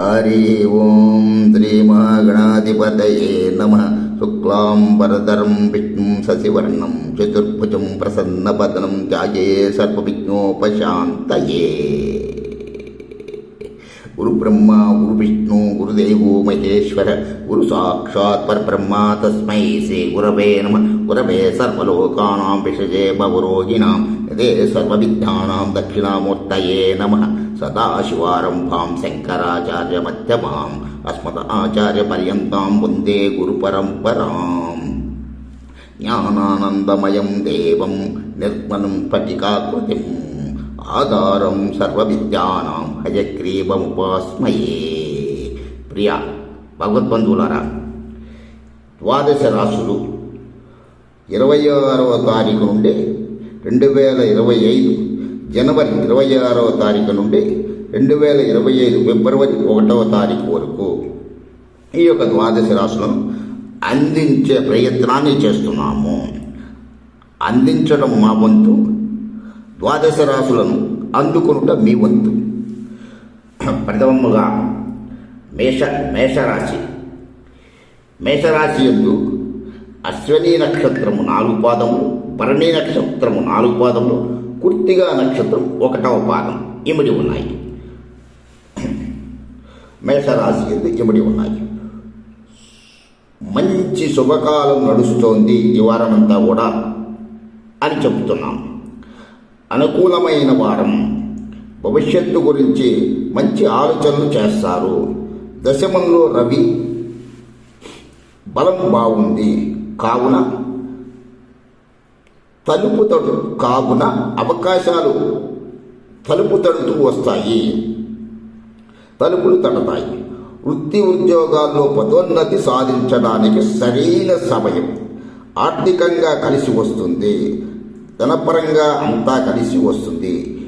हरि ओं श्रीमहागणाधिपतये नमः। शुक्लां वरदरं विष्णुं शशिवर्णं चतुर्भुजं प्रसन्नपदनं ध्याये सर्वविघ्नोपशान्तये। குரு பிரம்மா குரு விஷ்ணு குரு தெய்வோ மகேஸ்வர குரு சாட்சாத் பரபிரம்மா தஸ்மை ஸ்ரீ குரவே நம குரவே சர்வலோகானாம் விஷஜே பவரோகிணாம் இதே சர்வவித்யானாம் தட்சிணாமூர்த்தயே நம సదాశివారంభాం శంకరాచార్యమధ్యమాం అస్మద ఆచార్యపర్యంతాం వందే గురుపరంపరాం జ్ఞానానందమయం దేవం నిర్మలం స్ఫటికాకృతిం ఆధారం సర్వవిద్యానాం హయగ్రీవముపాస్మయే ప్రియ భగవద్బంధువులారా ద్వాదశ రాసులు ఇరవై ఆరవ తారీఖు నుండి రెండు వేల ఇరవై ఐదు జనవరి ఇరవై ఆరవ తారీఖు నుండి రెండు వేల ఇరవై ఐదు ఫిబ్రవరి ఒకటవ తారీఖు వరకు ఈ యొక్క ద్వాదశ రాశులను అందించే ప్రయత్నాన్ని చేస్తున్నాము. అందించడం మా వంతు ద్వాదశ రాశులను అందుకొనుట మీ వంతు. ప్రథమముగా మేష మేషరాశి. మేషరాశి ఎందు అశ్వనీ నక్షత్రము నాలుగు పాదములు భరణి నక్షత్రము నాలుగు పాదములు కుర్తిగా నక్షత్రం ఒకటవ పాదం ఇమిడి ఉన్నాయి. మేషరాశి ఎందు ఇమిడి ఉన్నాయి. మంచి శుభకాలం నడుస్తోంది ఈ వారమంతా కూడా అని చెప్తున్నాం అనుకూలమైన వారం. భవిష్యత్తు గురించి మంచి ఆలోచనలు చేస్తారు. దశమంలో రవి బలం బాగుంది. కావున తలుపు తడు కావున అవకాశాలు తలుపు తడుతూ వస్తాయి. తలుపులు తడతాయి. వృత్తి ఉద్యోగాల్లో పదోన్నతి సాధించడానికి సరైన సమయం ఆర్థికంగా కలిసి వస్తుంది. ధనపరంగా అంతా కలిసి వస్తుంది.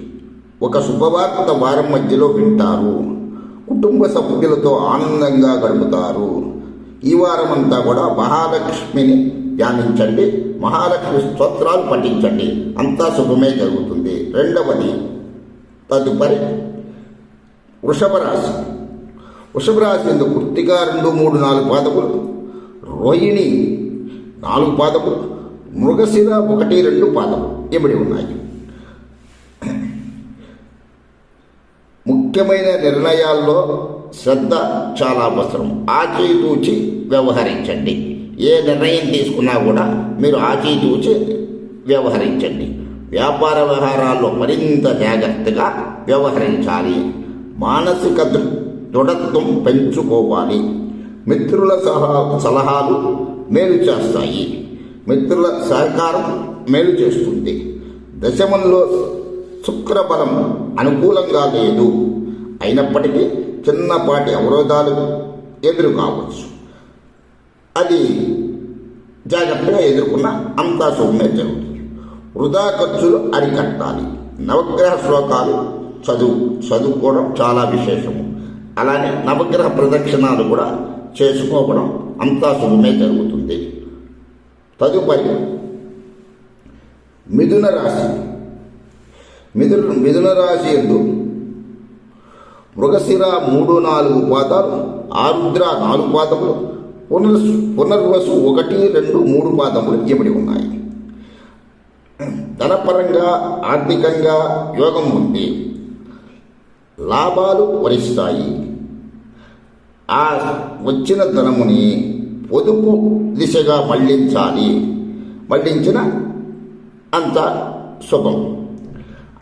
ఒక శుభవార్త వారం మధ్యలో వింటారు. కుటుంబ సభ్యులతో ఆనందంగా గడుపుతారు. ఈ వారమంతా కూడా మహాలక్ష్మిని ధ్యానించండి మహాలక్ష్మి స్తోత్రాలు పఠించండి. అంతా శుభమే జరుగుతుంది. రెండవది తదుపరి వృషభ రాశి వృషభ రాశి రెండు మూడు నాలుగు పాదములు రోహిణి నాలుగు పాదములు మృగశిర ఒకటి రెండు పాదములు ఇమిడి ఉన్నాయి. ముఖ్యమైన నిర్ణయాల్లో శ్రద్ధ చాలా అవసరం. ఆచితూచి వ్యవహరించండి. ఏ నిర్ణయం తీసుకున్నా కూడా మీరు ఆచితూచి వ్యవహరించండి. వ్యాపార వ్యవహారాల్లో మరింత జాగ్రత్తగా వ్యవహరించాలి. మానసిక దృఢత్వం పెంచుకోవాలి. మిత్రుల సహా సలహాలు మేలు చేస్తాయి. మిత్రుల సహకారం మేలు చేస్తుంది. దశమంలో శుక్రబలం అనుకూలంగా లేదు. అయినప్పటికీ చిన్నపాటి అవరోధాలు ఎదురు కావచ్చు అది జాగ్రత్తగా ఎదుర్కొన్న అంతా శుభమే జరుగుతుంది. వృధా ఖర్చులు అరికట్టాలి. నవగ్రహ శ్లోకాలు చదువు చదువుకోవడం చాలా విశేషము. అలానే నవగ్రహ ప్రదక్షిణాలు కూడా చేసుకోవడం అంతా శుభమే జరుగుతుంది. తదుపరి మిథున రాశి. మిథున మిథున రాశి ఎందు మృగశిర మూడు నాలుగు పాదాలు ఆరుద్ర నాలుగు పాదములు పునర్ పునర్వసు ఒకటి రెండు మూడు పాదములు ఇవ్వబడి ఉన్నాయి. ధనపరంగా ఆర్థికంగా యోగం ఉంది. లాభాలు వరిస్తాయి. ఆ వచ్చిన ధనముని పొదుపు దిశగా మళ్ళించాలి. మళ్ళించిన అంత శుభం.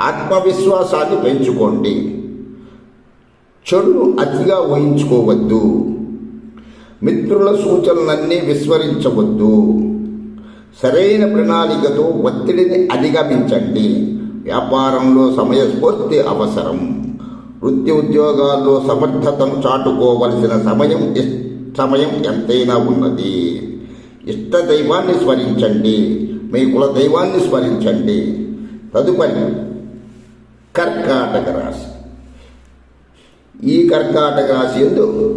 ఆత్మవిశ్వాసాన్ని పెంచుకోండి. చెడును అతిగా ఊహించుకోవద్దు. మిత్రుల సూచనలన్నీ విస్మరించవద్దు. సరైన ప్రణాళికతో ఒత్తిడిని అధిగమించండి. వ్యాపారంలో సమయస్ఫూర్తి అవసరం. వృత్తి ఉద్యోగాల్లో సమర్థతను చాటుకోవలసిన సమయం సమయం ఎంతైనా ఉన్నది. ఇష్ట దైవాన్ని స్మరించండి. మీ కుల దైవాన్ని స్మరించండి. తదుపరి కర్కాటక రాశి. ఈ కర్కాటక రాశి ఎందు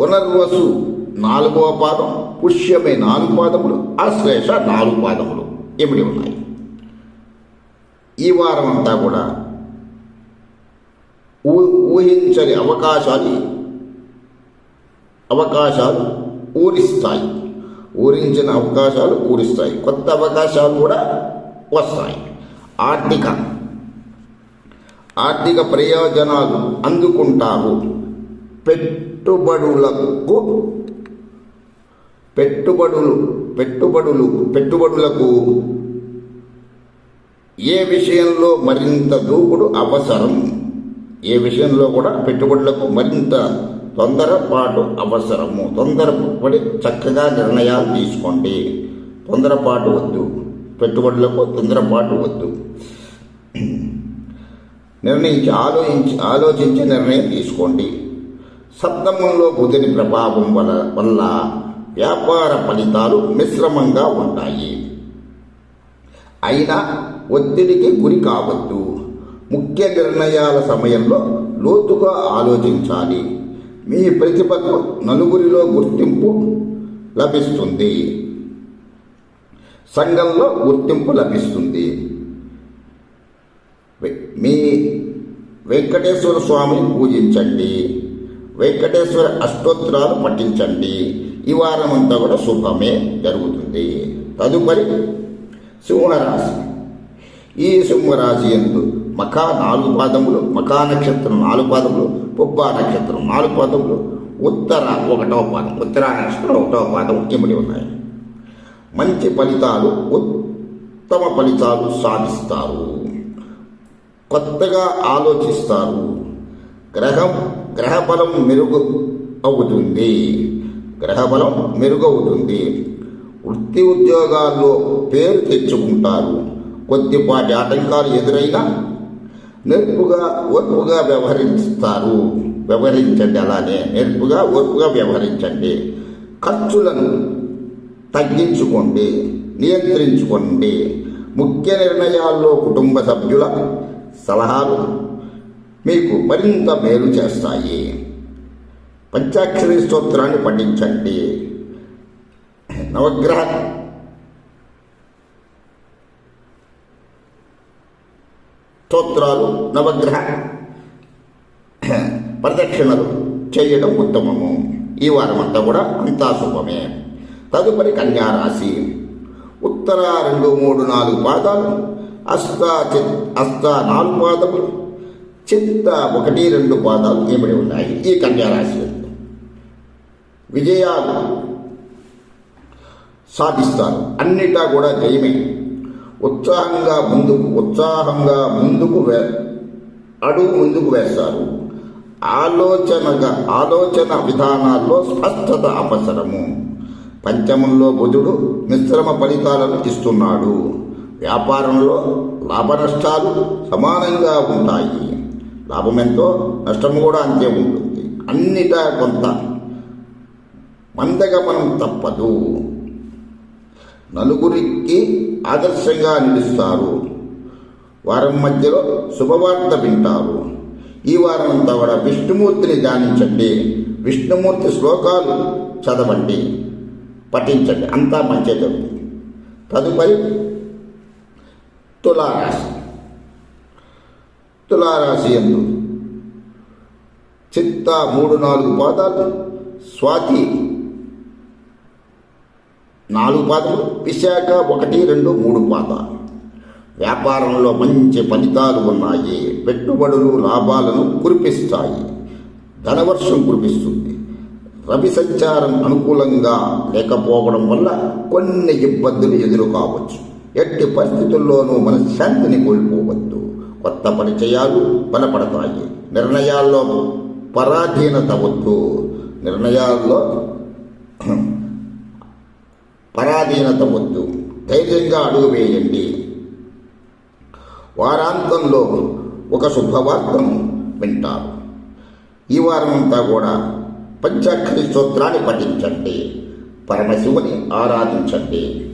పునర్వసు నాలుగవ పాదం పుష్యమే నాలుగు పాదములు అశ్లేష నాలుగు పాదములు ఇమిడి ఉన్నాయి. ఈ వారం అంతా కూడా ఊహించని అవకాశాలు అవకాశాలు ఊరిస్తాయి. ఊరించిన అవకాశాలు ఊరిస్తాయి. కొత్త అవకాశాలు కూడా వస్తాయి. ఆర్థిక ఆర్థిక ప్రయోజనాలు అందుకుంటారు. పెట్టుబడులకు పెట్టుబడులు పెట్టుబడులు పెట్టుబడులకు ఏ విషయంలో మరింత దూకుడు అవసరం? ఏ విషయంలో కూడా పెట్టుబడులకు మరింత తొందరపాటు అవసరము. తొందరపడి చక్కగా నిర్ణయాలు తీసుకోండి. తొందరపాటు వద్దు. పెట్టుబడులకు తొందరపాటు వద్దు. నిర్ణయించి ఆలోచించి ఆలోచించి నిర్ణయం తీసుకోండి. సప్తమంలో బుధిని ప్రభావం వల్ల వల్ల వ్యాపార ఫలితాలు మిశ్రమంగా ఉంటాయి. అయినా ఒత్తిడికి గురి కావద్దు. ముఖ్య నిర్ణయాల సమయంలో లోతుగా ఆలోచించాలి. మీ ప్రతిభకు నలుగురిలో గుర్తింపు లభిస్తుంది. సంఘంలో గుర్తింపు లభిస్తుంది. మీ వెంకటేశ్వర స్వామిని పూజించండి. వెంకటేశ్వర అష్టోత్తరాలు పఠించండి. ఈ వారం అంతా కూడా శుభమే జరుగుతుంది. తదుపరి సింహరాశి. ఈ సింహరాశి ఎందు మఖా నాలుగు పాదములు మఖా నక్షత్రం నాలుగు పాదములు పుబ్బా నక్షత్రం నాలుగు పాదములు ఉత్తర ఒకటవ పాదం ఉత్తర నక్షత్రం ఒకటవ పాదం ఇమిడి ఉన్నాయి. మంచి ఫలితాలు ఉత్తమ ఫలితాలు సాధిస్తారు. కొత్తగా ఆలోచిస్తారు. గ్రహం గ్రహబలం మెరుగు అవుతుంది. గ్రహబలం మెరుగవుతుంది వృత్తి ఉద్యోగాల్లో పేరు తెచ్చుకుంటారు. కొద్దిపాటి ఆటంకాలు ఎదురైనా నేర్పుగా ఓర్పుగా వ్యవహరిస్తారు. వ్యవహరించండి అలానే నేర్పుగా ఓర్పుగా వ్యవహరించండి. ఖర్చులను తగ్గించుకోండి నియంత్రించుకోండి. ముఖ్య నిర్ణయాల్లో కుటుంబ సభ్యుల సలహాలు మీకు మరింత మేలు చేస్తాయి. పంచాక్షరి స్తోత్రాన్ని పఠించండి. నవగ్రహ స్తోత్రాలు నవగ్రహ ప్రదక్షిణలు చేయడం ఉత్తమము. ఈ వారం అంతా కూడా అంతా శుభమే. తదుపరి కన్యా రాశి ఉత్తర రెండు మూడు నాలుగు పాదాలు. అస్త చిత్ అస్త నాలుగు పాదములు చిత్త ఒకటి రెండు పాదాలు ఏమిడి ఉన్నాయి? ఈ కన్యారాశి విజయాలు సాధిస్తారు. అన్నిటా కూడా జయమే. ఉత్సాహంగా ముందుకు ఉత్సాహంగా ముందుకు వే అడుగు ముందుకు వేస్తారు. ఆలోచనగా ఆలోచన విధానాల్లో స్పష్టత అవసరము. పంచమంలో బుధుడు మిశ్రమ ఫలితాలను ఇస్తున్నాడు. వ్యాపారంలో లాభ నష్టాలు సమానంగా ఉంటాయి. లాభం ఎంతో నష్టం కూడా అంతే ఉంటుంది. అన్నిటా కొంత మందగమనం తప్పదు. నలుగురికి ఆదర్శంగా నిలుస్తారు. వారం మధ్యలో శుభవార్త వింటారు. ఈ వారం అంతా కూడా విష్ణుమూర్తిని ధ్యానించండి. విష్ణుమూర్తి శ్లోకాలు చదవండి. పఠించండి. అంతా మంచి జరుగుతుంది. తదుపరి తులారాశి. తులారాశి ఎందు చిత్త మూడు నాలుగు పాదాలు స్వాతి నాలుగు పాదాలు విశాఖ ఒకటి రెండు మూడు పాదాలు. వ్యాపారంలో మంచి ఫలితాలు ఉన్నాయి. పెట్టుబడులు లాభాలను కురిపిస్తాయి. ధనవర్షం కురిపిస్తుంది. రవి సంచారం అనుకూలంగా లేకపోవడం వల్ల కొన్ని ఇబ్బందులు ఎదురు కావచ్చు ఎట్టి పరిస్థితుల్లోనూ మనశ్శాంతిని కోల్పోవద్దు. కొత్త పరిచయాలు బలపడతాయి. నిర్ణయాల్లో పరాధీనత వద్దు. నిర్ణయాల్లో పరాధీనత వద్దు. ధైర్యంగా అడుగు వేయండి. వారాంతంలో ఒక శుభవార్తను వింటారు. ఈ వారం అంతా కూడా పంచాక్షరి స్తోత్రాన్ని పఠించండి. పరమశివుని ఆరాధించండి.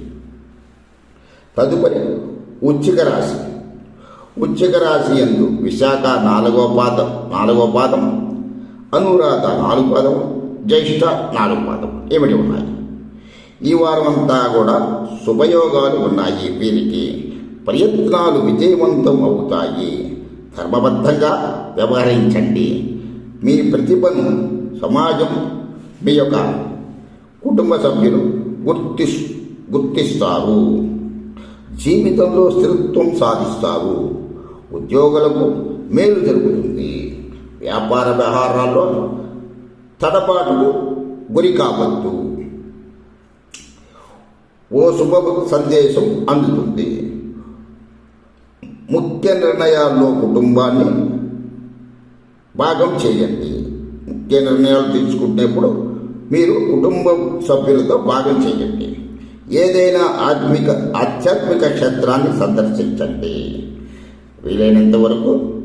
తదుపరి ఉచ్చిక రాశి. ఉచ్చిక రాశి ఎందు విశాఖ నాలుగో పాదం నాలుగో పాదం అనురాధ నాలుగు పాదం జ్యేష్ఠ నాలుగు పాదం ఏమిటి ఉన్నాయి? ఈ వారం అంతా కూడా శుభయోగాలు ఉన్నాయి వీరికి. ప్రయత్నాలు విజయవంతం అవుతాయి. ధర్మబద్ధంగా వ్యవహరించండి. మీ ప్రతిభను సమాజం మీ యొక్క కుటుంబ సభ్యులు గుర్తి గుర్తిస్తారు. జీవితంలో స్థిరత్వం సాధిస్తారు ఉద్యోగులకు మేలు జరుగుతుంది. వ్యాపార వ్యవహారాల్లో తడబాటుకు గురి కావద్దు. ఓ శుభ సందేశం అందుతుంది. ముఖ్య నిర్ణయాల్లో కుటుంబాన్ని భాగం చేయండి. ముఖ్య నిర్ణయాలు తీసుకునేప్పుడు మీరు కుటుంబ సభ్యులతో భాగం చేయండి. ఏదైనా ఆత్మిక ఆధ్యాత్మిక క్షేత్రాన్ని సందర్శించండి. వీలైనంత వరకు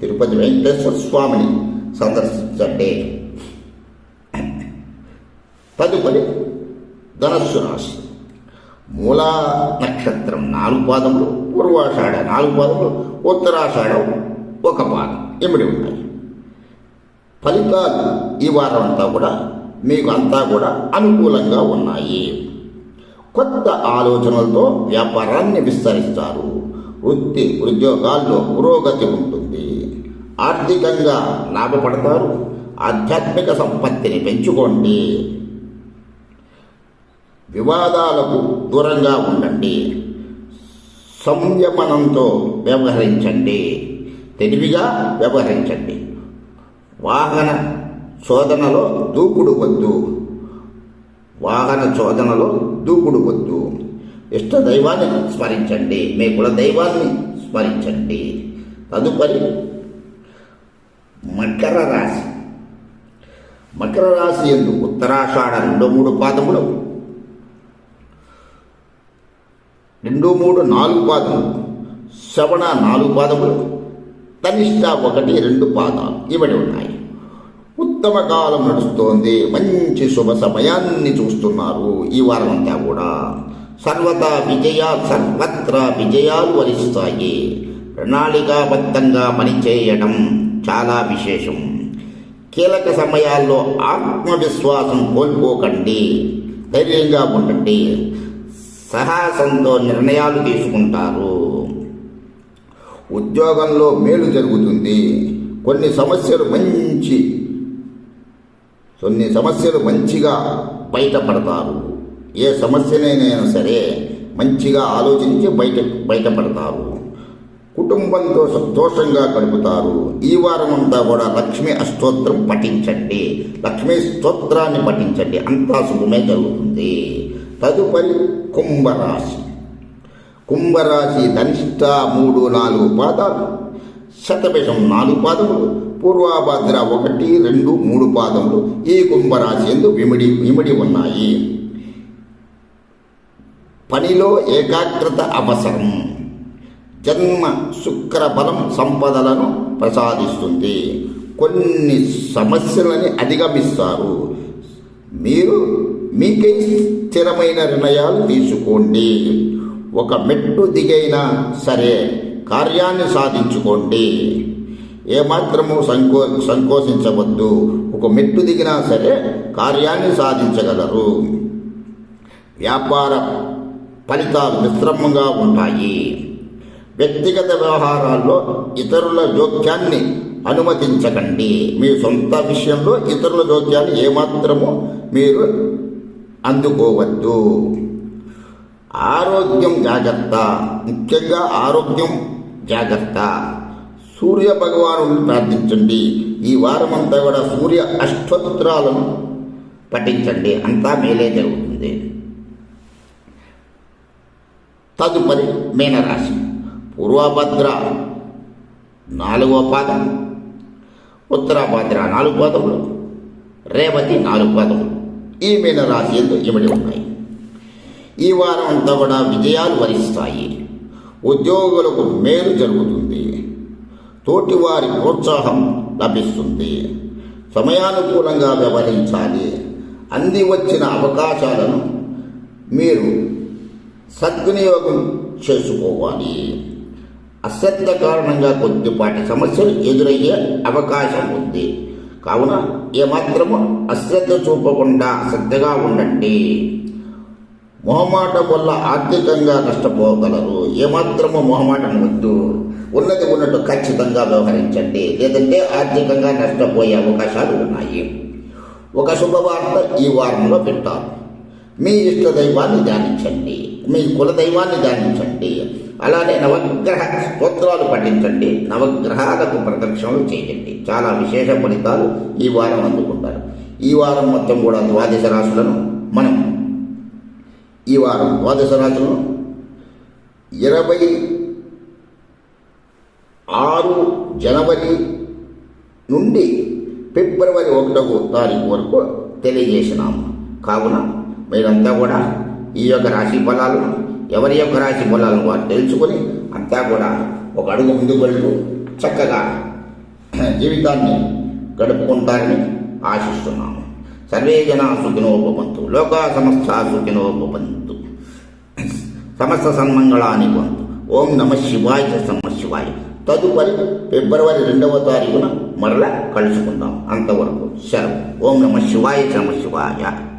తిరుపతి వెంకటేశ్వర స్వామిని సందర్శించండి. తదుపరి ధనస్సు రాశి. మూలా నక్షత్రం నాలుగు పాదములు పూర్వాషాఢ నాలుగు పాదములు ఉత్తరాషాఢం ఒక పాదం ఇమిడి ఉన్నాయి. ఫలితాలు ఈ వారం అంతా కూడా మీకు అంతా కూడా అనుకూలంగా ఉన్నాయి. కొత్త ఆలోచనలతో వ్యాపారాన్ని విస్తరిస్తారు. వృత్తి ఉద్యోగాల్లో పురోగతి ఉంటుంది. ఆర్థికంగా లాభపడతారు. ఆధ్యాత్మిక సంపత్తిని పెంచుకోండి. వివాదాలకు దూరంగా ఉండండి. సంయమనంతో వ్యవహరించండి. తెలివిగా వ్యవహరించండి. వాహన శోధనలో దూకుడు వద్దు. వాహన చోదనలో దూకుడు వద్దు. ఇష్ట దైవాన్ని స్మరించండి. మీ కుల దైవాన్ని స్మరించండి. తదుపరి మకర రాశి. మకర రాశి ఎందు ఉత్తరాషాఢ రెండు మూడు పాదములు. రెండు మూడు నాలుగు పాదములు. శ్రవణ నాలుగు పాదములు. తనిష్ట ఒకటి రెండు పాదాలు. ఇవడి ఉన్నాయి. ఉత్తమ కాలం నడుస్తోంది. మంచి శుభ సమయాన్ని చూస్తున్నారు ఈ వారం అంతా కూడా. సర్వదా విజయ సర్వత్రా విజయాలు వరిస్తాయి. ప్రణాళికాబద్ధంగా పనిచేయడం చాలా విశేషం. కీలక సమయాల్లో ఆత్మవిశ్వాసం కోల్పోకండి. ధైర్యంగా ఉండండి. సాహసంతో నిర్ణయాలు తీసుకుంటారు. ఉద్యోగంలో మేలు జరుగుతుంది. కొన్ని సమస్యలు మంచి కొన్ని సమస్యలు మంచిగా బయటపడతారు. ఏ సమస్యనైనా సరే మంచిగా ఆలోచించి బయట బయటపడతారు. కుటుంబంతో సంతోషంగా గడుపుతారు. ఈ వారం అంతా కూడా లక్ష్మీ అష్టోత్తరం పఠించండి. లక్ష్మీ స్తోత్రాన్ని పఠించండి. అంతా శుభమే జరుగుతుంది. తదుపరి కుంభరాశి. కుంభరాశి ధనిష్ట మూడు నాలుగు పాదాలు శతభిషం నాలుగు పాదములు పూర్వాభాద్ర ఒకటి రెండు మూడు పాదములు ఈ కుంభరాశి ఎందు విమిడి విమిడి ఉన్నాయి. పనిలో ఏకాగ్రత అవసరం. జన్మ శుక్ర బలం సంపదలను ప్రసాదిస్తుంది. కొన్ని సమస్యలని అధిగమిస్తారు. మీరు మీకై స్థిరమైన నిర్ణయాలు తీసుకోండి. ఒక మెట్టు దిగైనా సరే కార్యాన్ని సాధించుకోండి. ఏమాత్రము సంకో సంకోచించవద్దు. ఒక మెట్టు దిగినా సరే కార్యాన్ని సాధించగలరు. వ్యాపార ఫలితాలు మిశ్రమంగా ఉంటాయి. వ్యక్తిగత వ్యవహారాల్లో ఇతరుల జోక్యాన్ని అనుమతించకండి. మీ సొంత విషయంలో ఇతరుల జోక్యాన్ని ఏమాత్రము మీరు అందుకోవద్దు. ఆరోగ్యం జాగ్రత్త. ముఖ్యంగా ఆరోగ్యం జాగ్రత్త. సూర్య భగవాను ప్రార్థించండి. ఈ వారమంతా కూడా సూర్య అష్టోత్తరాలను పఠించండి. అంతా మేలే జరుగుతుంది. తదుపరి మీనరాశి. పూర్వభద్ర నాలుగవ పాదం ఉత్తరాభద్ర నాలుగు పాదములు రేవతి నాలుగు పాదములు. ఈ మీనరాశి ఎందు ఇమిడి ఉన్నాయి. ఈ వారం అంతా కూడా విజయాలు వరిస్తాయి. ఉద్యోగులకు మేలు జరుగుతుంది. తోటివారి ప్రోత్సాహం లభిస్తుంది. సమయానుకూలంగా వ్యవహరించాలి. అంది వచ్చిన అవకాశాలను మీరు సద్వినియోగం చేసుకోవాలి. అశ్రద్ధ కారణంగా కొద్దిపాటి సమస్యలు ఎదురయ్యే అవకాశం ఉంది. కావున ఏమాత్రము అశ్రద్ధ చూపకుండా శ్రద్ధగా ఉండండి. మొహమాటం వల్ల ఆర్థికంగా నష్టపోగలరు. ఏమాత్రము మొహమాటం వద్దు. ఉన్నది ఉన్నట్టు ఖచ్చితంగా వ్యవహరించండి. లేదంటే ఆర్థికంగా నష్టపోయే అవకాశాలు ఉన్నాయి. ఒక శుభవార్త ఈ వారంలో పెట్టారు మీ ఇష్ట దైవాన్ని ధ్యానించండి. మీ కులదైవాన్ని ధ్యానించండి. అలానే నవగ్రహ స్తోత్రాలు పఠించండి. నవగ్రహాలకు ప్రదక్షిణలు చేయండి. చాలా విశేష ఫలితాలు ఈ వారం అందుకుంటారు. ఈ వారం మొత్తం కూడా ద్వాదశ రాశులను మనం ఈ వారం ద్వాదశ రాశులను ఇరవై ఆరు జనవరి నుండి ఫిబ్రవరి ఒకటవ తారీఖు వరకు తెలియజేసినాము. కావున మీరంతా కూడా ఈ యొక్క రాశి ఫలాలను ఎవరి యొక్క రాశి ఫలాలను వారు తెలుసుకొని అంతా కూడా ఒక అడుగు ముందుకు వెళ్తూ చక్కగా జీవితాన్ని గడుపుకుంటారని ఆశిస్తున్నాము. సర్వే జనా సుఖినోపమంతు లోకా సమస్త సుఖినోపమంతు సమస్త సన్మంగళాన్ని పొందు. ఓం నమ శివాయ నమ శివాయ. తదుపరి ఫిబ్రవరి రెండవ తారీఖున మరలా కలుసుకుందాం. అంతవరకు సెలవు ఓం నమ శివాయ నమ శివాయ.